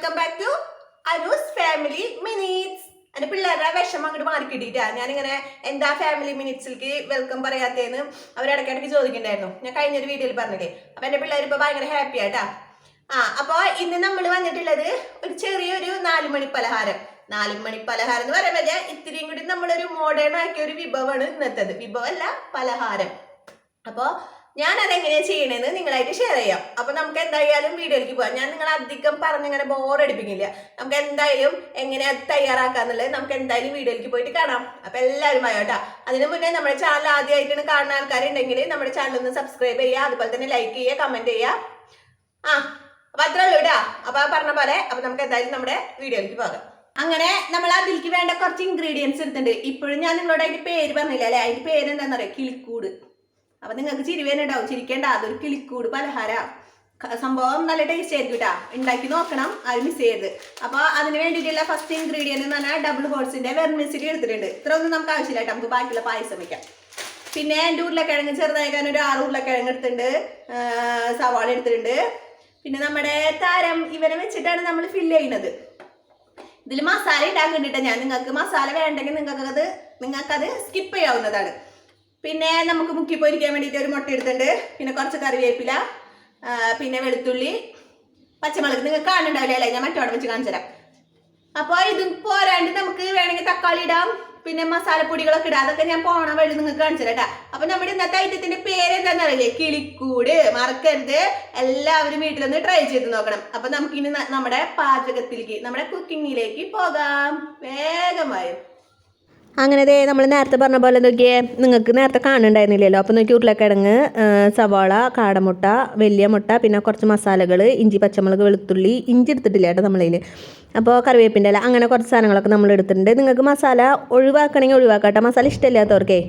Welcome back to Anu's family minutes എന്റെ പിള്ളേരുടെ വിഷമം അങ്ങോട്ട് മാറി കിട്ടിയിട്ടാ ഞാനിങ്ങനെ എന്താ ഫാമിലി മിനിറ്റ്സിലേക്ക് വെൽക്കം പറയാത്തേന്ന് അവരിടയ്ക്കിടയ്ക്ക് ചോദിക്കണ്ടായിരുന്നു ഞാൻ കഴിഞ്ഞൊരു വീഡിയോയിൽ പറഞ്ഞില്ലേ? അപ്പൊ എന്റെ പിള്ളേർ ഇപ്പൊ ഭയങ്കര ഹാപ്പി ആയിട്ടാ. ആ അപ്പൊ ഇന്ന് നമ്മൾ വന്നിട്ടുള്ളത് ഒരു ചെറിയൊരു നാലുമണി പലഹാരം. നാലുമണി പലഹാരം എന്ന് പറയുമ്പോൾ ഇത്തിരിയും കൂടി നമ്മളൊരു മോഡേൺ ആക്കിയ ഒരു വിഭവമാണ് ഇന്നത്തത്. വിഭവമല്ല പലഹാരം. അപ്പോ ഞാൻ അതെങ്ങനെയാ ചെയ്യണേന്ന് നിങ്ങളായിട്ട് ഷെയർ ചെയ്യാം. അപ്പൊ നമുക്ക് എന്തായാലും വീഡിയോയിലേക്ക് പോവാം ഞാൻ നിങ്ങൾ അധികം പറഞ്ഞിങ്ങനെ ബോറടിപ്പിക്കില്ല നമുക്ക് എന്തായാലും എങ്ങനെയാ തയ്യാറാക്കാന്നുള്ളത് നമുക്ക് എന്തായാലും വീഡിയോയിലേക്ക് പോയിട്ട് കാണാം. അപ്പൊ എല്ലാവരും ആയോട്ടാ അതിനു മുന്നേ നമ്മുടെ ചാനൽ ആദ്യമായിട്ടാണ് കാണുന്ന ആൾക്കാരുണ്ടെങ്കിൽ നമ്മുടെ ചാനൽ ഒന്ന് സബ്സ്ക്രൈബ് ചെയ്യുക അതുപോലെ തന്നെ ലൈക്ക് ചെയ്യുക കമന്റ് ചെയ്യുക. ആ അപ്പൊ അത്രേ ഉള്ളൂ കേട്ടാ അപ്പൊ പറഞ്ഞ പോലെ അപ്പൊ നമുക്ക് എന്തായാലും നമ്മുടെ വീഡിയോയിലേക്ക് പോകാം. അങ്ങനെ നമ്മൾ അതിലേക്ക് വേണ്ട കുറച്ച് ഇൻഗ്രീഡിയൻസ് എടുത്തിട്ടുണ്ട്. ഇപ്പോഴും ഞാൻ നിങ്ങളോട് അതിന്റെ പേര് പറഞ്ഞില്ല അല്ലെ? അതിന്റെ പേര് എന്താണെന്ന് പറയാ കിളിക്കൂട്. അപ്പൊ നിങ്ങൾക്ക് ചിരിവേനുണ്ടാവും ചിരിക്കേണ്ട അതൊരു കിളിക്കൂട് പലഹാര സംഭവം നല്ല ടേസ്റ്റ് ആയിരിക്കും കേട്ടോ ഉണ്ടാക്കി നോക്കണം അത് മിസ് ചെയ്യരുത്. അപ്പൊ അതിന് വേണ്ടിയിട്ടുള്ള ഫസ്റ്റ് ഇൻഗ്രീഡിയന്റ് എന്ന് പറഞ്ഞാൽ ഡബിൾ ഹോൾസിന്റെ വെർമിസിലി എടുത്തിട്ടുണ്ട്. ഇത്ര ഒന്നും നമുക്ക് ആവശ്യമില്ല കേട്ടോ നമുക്ക് ബാക്കിയുള്ള പായസം വെക്കാം. പിന്നെ എന്റെ ഉരുളക്കിഴങ്ങ് ചെറുതായിക്കാൻ ഒരു ആറ് ഉരുളക്കിഴങ്ങ് എടുത്തിട്ടുണ്ട്. സവാള എടുത്തിട്ടുണ്ട്. പിന്നെ നമ്മുടെ താരം ഇവരെ വെച്ചിട്ടാണ് നമ്മൾ ഫില്ല് ചെയ്യുന്നത്. ഇതിൽ മസാല ഉണ്ടാക്കുന്നുണ്ട് ഞാൻ. നിങ്ങൾക്ക് മസാല വേണ്ടെങ്കിൽ നിങ്ങൾക്കത് നിങ്ങൾക്കത് സ്കിപ്പ് ചെയ്യാവുന്നതാണ്. പിന്നെ നമുക്ക് മുക്കി പൊരിക്കാൻ വേണ്ടിയിട്ട് ഒരു മുട്ട എടുത്തിട്ടുണ്ട്. പിന്നെ കുറച്ച് കറിവേപ്പില പിന്നെ വെളുത്തുള്ളി പച്ചമുളക്. നിങ്ങൾക്ക് കാണുന്നുണ്ടാവില്ല അല്ലേ? ഞാൻ മറ്റോടെ വെച്ച് കാണിച്ചു തരാം. അപ്പോൾ ഇത് പോരാണ്ട് നമുക്ക് വേണമെങ്കിൽ തക്കാളി ഇടാം. പിന്നെ മസാലപ്പൊടികളൊക്കെ ഇടാം. അതൊക്കെ ഞാൻ പോണ വഴി നിങ്ങൾക്ക് കാണിച്ചു തരാം അപ്പൊ നമ്മുടെ ഇന്നത്തെ ഐറ്റത്തിന്റെ പേര് എന്താണെന്ന് അറിയില്ലേ? കിളിക്കൂട്. മറക്കരുത്. എല്ലാവരും വീട്ടിലൊന്ന് ട്രൈ ചെയ്ത് നോക്കണം. അപ്പൊ നമുക്കിനി നമ്മുടെ പാചകത്തിലേക്ക് നമ്മുടെ കുക്കിങ്ങിലേക്ക് പോകാം. വേഗമായി അങ്ങനെ ദേ നമ്മൾ നേരത്തെ പറഞ്ഞ പോലെ നോക്കിയേ നിങ്ങൾക്ക് നേരത്തെ കാണുന്നുണ്ടായിരുന്നില്ലല്ലോ. അപ്പോൾ നോക്കി ഉരുളക്കിഴങ്ങ് സവാള കാടമുട്ട വലിയ മുട്ട പിന്നെ കുറച്ച് മസാലകൾ ഇഞ്ചി പച്ചമുളക് വെളുത്തുള്ളി ഇഞ്ചി എടുത്തിട്ടില്ല കേട്ടോ നമ്മളതിൽ അപ്പോൾ കറിവേപ്പിന്റെ അല്ല അങ്ങനെ കുറച്ച് സാധനങ്ങളൊക്കെ നമ്മൾ എടുത്തിട്ടുണ്ട്. നിങ്ങൾക്ക് മസാല ഒഴിവാക്കണമെങ്കിൽ ഒഴിവാക്കാം കേട്ടോ മസാല ഇഷ്ടമില്ലാത്തവർക്കേ.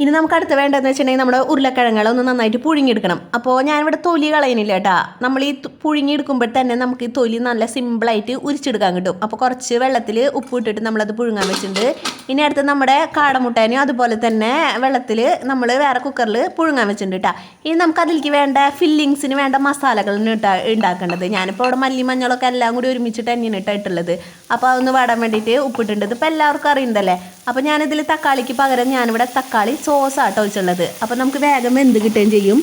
ഇനി നമുക്ക് അടുത്ത് വേണ്ടതെന്ന് വെച്ചിട്ടുണ്ടെങ്കിൽ നമ്മുടെ ഉരുളക്കിഴങ്ങൾ ഒന്ന് നന്നായിട്ട് പുഴുങ്ങിയെടുക്കണം. അപ്പോൾ ഞാനിവിടെ തൊലി കളയുന്നില്ല കേട്ടാ. നമ്മൾ ഈ പുഴുങ്ങിയെടുക്കുമ്പോൾ തന്നെ നമുക്ക് ഈ തൊലി നല്ല സിമ്പിളായിട്ട് ഉരിച്ചെടുക്കാൻ കിട്ടും. അപ്പോൾ കുറച്ച് വെള്ളത്തിൽ ഉപ്പ് ഇട്ടിട്ട് നമ്മളത് പുഴുങ്ങാൻ വെച്ചിട്ടുണ്ട്. ഇനി അടുത്ത് നമ്മുടെ കാടമുട്ടേനും അതുപോലെ തന്നെ വെള്ളത്തിൽ നമ്മൾ വേറെ കുക്കറിൽ പുഴുങ്ങാൻ വെച്ചിട്ടുണ്ട് കേട്ടാ. ഇനി നമുക്ക് അതിലേക്ക് വേണ്ട ഫില്ലിങ്സിന് വേണ്ട മസാലകളാണ് ഇട്ടാ ഉണ്ടാക്കേണ്ടത് ഞാനിപ്പോൾ അവിടെ മല്ലി മഞ്ഞളൊക്കെ എല്ലാം കൂടി ഒരുമിച്ചിട്ട് തന്നെയാണ് ഇട്ടിട്ടുള്ളത് അപ്പോൾ അതൊന്ന് വാടാൻ വേണ്ടിയിട്ട് ഉപ്പിട്ടുണ്ട് ഇപ്പോൾ എല്ലാവർക്കും അറിയുന്നതല്ലേ? അപ്പോൾ ഞാനിതിൽ തക്കാളിക്ക് പകരം ഞാനിവിടെ തക്കാളി സോസ് ആട്ടോ വെച്ചുള്ളത് അപ്പോൾ നമുക്ക് വേഗം വെന്ത് കിട്ടുകയും ചെയ്യും.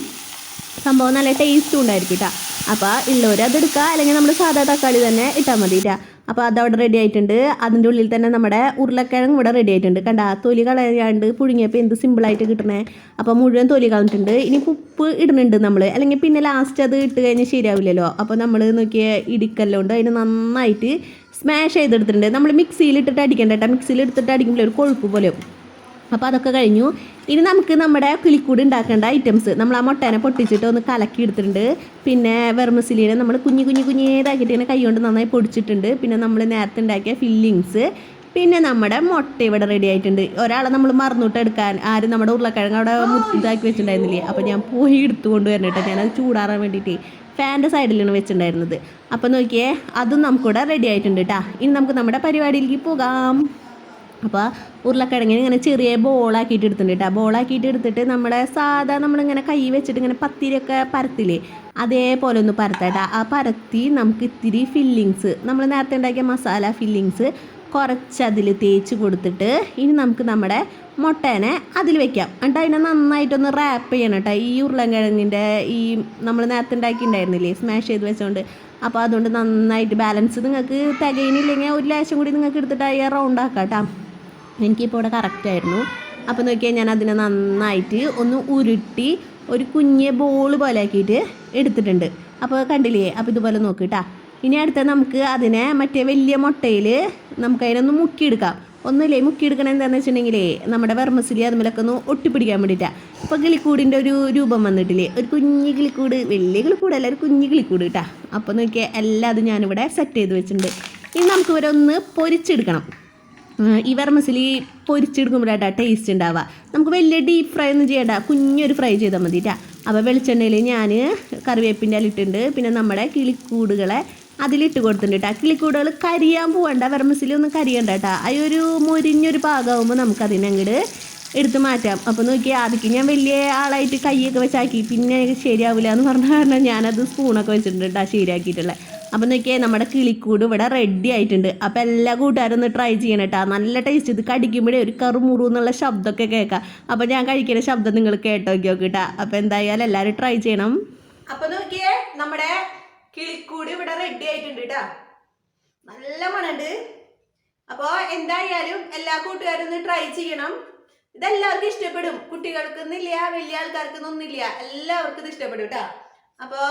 സംഭവം നല്ല ടേസ്റ്റും ഉണ്ടായിരിക്കും കേട്ടോ അപ്പോൾ ഉള്ളവർ അതെടുക്കുക അല്ലെങ്കിൽ നമ്മൾ സാധാ തക്കാളി തന്നെ ഇട്ടാൽ മതി കേട്ടോ അപ്പോൾ അതവിടെ റെഡി ആയിട്ടുണ്ട്. അതിന്റെ ഉള്ളിൽ തന്നെ നമ്മുടെ ഉരുളക്കിഴങ്ങ് ഇവിടെ റെഡി ആയിട്ടുണ്ട്. കണ്ട തൊലി കളയാണ്ട് പുഴുങ്ങിയപ്പോൾ എന്ത് സിമ്പിളായിട്ട് കിട്ടണേ. അപ്പോൾ മുഴുവൻ തൊലി കളഞ്ഞിട്ടുണ്ട്. ഇനി ഉപ്പ് ഇടുന്നുണ്ട് നമ്മൾ അല്ലെങ്കിൽ പിന്നെ ലാസ്റ്റ് അത് ഇട്ട് കഴിഞ്ഞാൽ ശരിയാവില്ലല്ലോ. അപ്പോൾ നമ്മൾ നോക്കിയ ഇടിക്കല്ലോണ്ട് അതിന് നന്നായിട്ട് സ്മാഷ് ചെയ്തെടുത്തിട്ടുണ്ട്. നമ്മൾ മിക്സിയിൽ ഇട്ടിട്ട് അടിക്കേണ്ട കേട്ടോ മിക്സിയിൽ എടുത്തിട്ട് അടിക്കുമ്പോൾ ഒരു കൊഴുപ്പ് പോലെ അപ്പോൾ അതൊക്കെ കഴിഞ്ഞു. ഇനി നമുക്ക് നമ്മുടെ കിളിക്കൂട് ഉണ്ടാക്കേണ്ട ഐറ്റംസ് നമ്മൾ ആ മുട്ടേനെ പൊട്ടിച്ചിട്ട് ഒന്ന് കലക്കി എടുത്തിട്ടുണ്ട്. പിന്നെ വെർമസിലിനെ നമ്മൾ കുഞ്ഞു കുഞ്ഞു കുഞ്ഞേതാക്കിയിട്ട് ഇങ്ങനെ കൈ കൊണ്ട് നന്നായി പൊടിച്ചിട്ടുണ്ട്. പിന്നെ നമ്മൾ നേരത്തെ ഉണ്ടാക്കിയ ഫില്ലിങ്സ് പിന്നെ നമ്മുടെ മുട്ട ഇവിടെ റെഡി ആയിട്ടുണ്ട്. ഒരാളെ നമ്മൾ മറന്നിട്ട് എടുക്കാൻ. ആരും നമ്മുടെ ഉരുളക്കിഴങ്ങ് അവിടെ ഇതാക്കി വെച്ചിട്ടുണ്ടായിരുന്നില്ലേ? അപ്പോൾ ഞാൻ പോയി എടുത്തു കൊണ്ടുവരണം കേട്ടോ ഞാനത് ചൂടാറാൻ വേണ്ടിയിട്ട് ഫാന്റെ സൈഡിലാണ് വെച്ചിട്ടുണ്ടായിരുന്നത്. അപ്പോൾ നോക്കിയേ അതും നമുക്കിവിടെ റെഡി ആയിട്ടുണ്ട് കേട്ടോ ഇനി നമുക്ക് നമ്മുടെ പരിപാടിയിലേക്ക് പോകാം. അപ്പോൾ ഉരുളക്കിഴങ്ങിന് ഇങ്ങനെ ചെറിയ ബോളാക്കിയിട്ട് എടുത്തിട്ടുണ്ട് കേട്ടോ ബോളാക്കിയിട്ട് എടുത്തിട്ട് നമ്മുടെ സാധാ നമ്മളിങ്ങനെ കൈ വെച്ചിട്ട് ഇങ്ങനെ പത്തിരിയൊക്കെ പരത്തില്ലേ അതേപോലെ ഒന്ന് പരത്താട്ടാ ആ പരത്തി നമുക്ക് ഇത്തിരി ഫില്ലിങ്സ് നമ്മൾ നേരത്തെ ഉണ്ടാക്കിയ മസാല ഫില്ലിങ്സ് കുറച്ച് അതിൽ തേച്ച് കൊടുത്തിട്ട് ഇനി നമുക്ക് നമ്മുടെ മുട്ടേനെ അതിൽ വെക്കാം. എന്നിട്ട് അതിനെ നന്നായിട്ടൊന്ന് റാപ്പ് ചെയ്യണം കേട്ടോ ഈ ഉരുളക്കിഴങ്ങിന്റെ ഈ നമ്മൾ നേരത്തെ ഉണ്ടാക്കിയിട്ടുണ്ടായിരുന്നില്ലേ സ്മാഷ് ചെയ്ത് വെച്ചുകൊണ്ട് അപ്പോൾ അതുകൊണ്ട് നന്നായിട്ട് ബാലൻസ് നിങ്ങൾക്ക് തികയുന്നില്ലെങ്കിൽ ഒരു ലേശം കൂടി നിങ്ങൾക്ക് എടുത്തിട്ട് അയ്യാ റൗണ്ട് ആക്കാം എനിക്കിപ്പോൾ ഇവിടെ കറക്റ്റ് ആയിരുന്നു. അപ്പോൾ നോക്കിയാൽ ഞാൻ അതിനെ നന്നായിട്ട് ഒന്ന് ഉരുട്ടി ഒരു കുഞ്ഞ് ബോൾ പോലെ ആക്കിയിട്ട് എടുത്തിട്ടുണ്ട്. അപ്പോൾ കണ്ടില്ലേ? അപ്പോൾ ഇതുപോലെ നോക്കിട്ടാ ഇനി അടുത്ത നമുക്ക് അതിനെ മറ്റേ വലിയ മുട്ടയിൽ നമുക്ക് അതിനൊന്ന് മുക്കിയെടുക്കാം. ഒന്നുമില്ലേ മുക്കിയെടുക്കണം എന്താണെന്ന് വെച്ചിട്ടുണ്ടെങ്കിലേ നമ്മുടെ വെർമസിലി അതുമല്ലൊക്കെ ഒന്ന് ഒട്ടിപ്പിടിക്കാൻ വേണ്ടിയിട്ടാണ് ഇപ്പോൾ കിളിക്കൂടിന്റെ ഒരു രൂപം വന്നിട്ടില്ലേ ഒരു കുഞ്ഞു കിളിക്കൂട് വലിയ കിളിക്കൂടല്ല ഒരു കുഞ്ഞു കിളിക്കൂട് കേട്ടോ അപ്പോൾ നോക്കിയാൽ എല്ലാം അത് ഞാനിവിടെ സെറ്റ് ചെയ്ത് വെച്ചിട്ടുണ്ട്. ഇനി നമുക്ക് ഇവരെ ഒന്ന് പൊരിച്ചെടുക്കണം. ഈ വെർമസിലി പൊരിച്ചെടുക്കുമ്പോഴാട്ടാ ടേസ്റ്റ് ഉണ്ടാവുക. നമുക്ക് വലിയ ഡീപ്പ് ഫ്രൈ ഒന്നും ചെയ്യണ്ട കുഞ്ഞൊരു ഫ്രൈ ചെയ്താൽ മതിട്ടാ. അപ്പോൾ വെളിച്ചെണ്ണയിൽ ഞാൻ കറിവേപ്പിന്റെ ഇലിട്ടുണ്ട് പിന്നെ നമ്മുടെ കിളിക്കൂടുകളെ അതിലിട്ട് കൊടുത്തിട്ടുണ്ട് കേട്ടോ കിളിക്കൂടുകൾ കരിയാൻ പോകണ്ട വെറമസിലൊന്നും കരിയണ്ട കേട്ടോ ആ ഒരു മൊരിഞ്ഞൊരു പാകമാകുമ്പോൾ നമുക്ക് അതിനങ്ങോട്ട് എടുത്ത് മാറ്റാം. അപ്പോൾ നോക്കിയാൽ ആദ്യം ഞാൻ വലിയ ആളായിട്ട് കൈയൊക്കെ വെച്ചാക്കി പിന്നെ എനിക്ക് ശരിയാവില്ല എന്ന് പറഞ്ഞ കാരണം ഞാനത് സ്പൂണൊക്കെ വെച്ചിട്ടുണ്ട് കേട്ടോ ശരിയാക്കിയിട്ടുള്ളത് അപ്പോൾ നോക്കിയാൽ നമ്മുടെ കിളിക്കൂട് ഇവിടെ റെഡി ആയിട്ടുണ്ട്. അപ്പോൾ എല്ലാ കൂട്ടുകാരും ഒന്ന് ട്രൈ ചെയ്യണം കേട്ടോ നല്ല ടേസ്റ്റ് ഇത് കടിക്കുമ്പോഴേ ഒരു കറുമുറു എന്നുള്ള ശബ്ദമൊക്കെ കേൾക്കാം. അപ്പോൾ ഞാൻ കഴിക്കുന്ന ശബ്ദം നിങ്ങൾ കേട്ടോ നോക്കിയോ കേട്ടോ അപ്പോൾ എന്തായാലും എല്ലാവരും ട്രൈ ചെയ്യണം. അപ്പോൾ നോക്കിയേ നമ്മുടെ കിളിക്കൂട് ഇവിടെ റെഡി ആയിട്ടുണ്ട് കേട്ടാ നല്ല മണുണ്ട്. അപ്പൊ എന്തായാലും എല്ലാ കൂട്ടുകാരും ഒന്ന് ട്രൈ ചെയ്യണം. ഇതെല്ലാവർക്കും ഇഷ്ടപ്പെടും. കുട്ടികൾക്ക് എന്നില്ല വലിയ ആൾക്കാർക്ക് ഒന്നില്ല എല്ലാവർക്കും ഇത് ഇഷ്ടപ്പെടും കേട്ടാ അപ്പൊ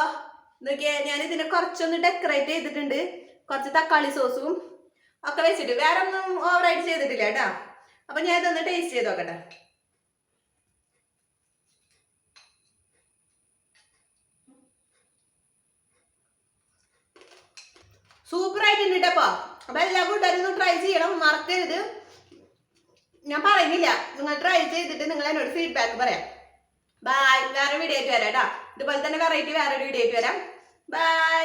നോക്കിയാ ഞാൻ ഇതിനെ കുറച്ചൊന്ന് ഡെക്കറേറ്റ് ചെയ്തിട്ടുണ്ട്. കുറച്ച് തക്കാളി സോസും ഒക്കെ വെച്ചിട്ട്. വേറെ ഒന്നും ഓവറായിട്ട് ചെയ്തിട്ടില്ല കേട്ടാ അപ്പൊ ഞാൻ ഇതൊന്ന് ടേസ്റ്റ് ചെയ്ത് നോക്കട്ടെ. സൂപ്പർ ആയിട്ടുണ്ട് കേട്ടോ അപ്പൊ എല്ലാ കൂട്ടുകാരും ട്രൈ ചെയ്യണം. മറക്കരുത്. ഞാൻ പറയുന്നില്ല. നിങ്ങൾ ട്രൈ ചെയ്തിട്ട് നിങ്ങൾ എന്നോട് ഫീഡ്ബാക്ക് പറയാം. ബൈ വേറെ വീഡിയോ ആയിട്ട് വരാം കേട്ടോ. ഇതുപോലെ തന്നെ വെറൈറ്റി വേറെ വീഡിയോ ആയിട്ട് വരാം. ബൈ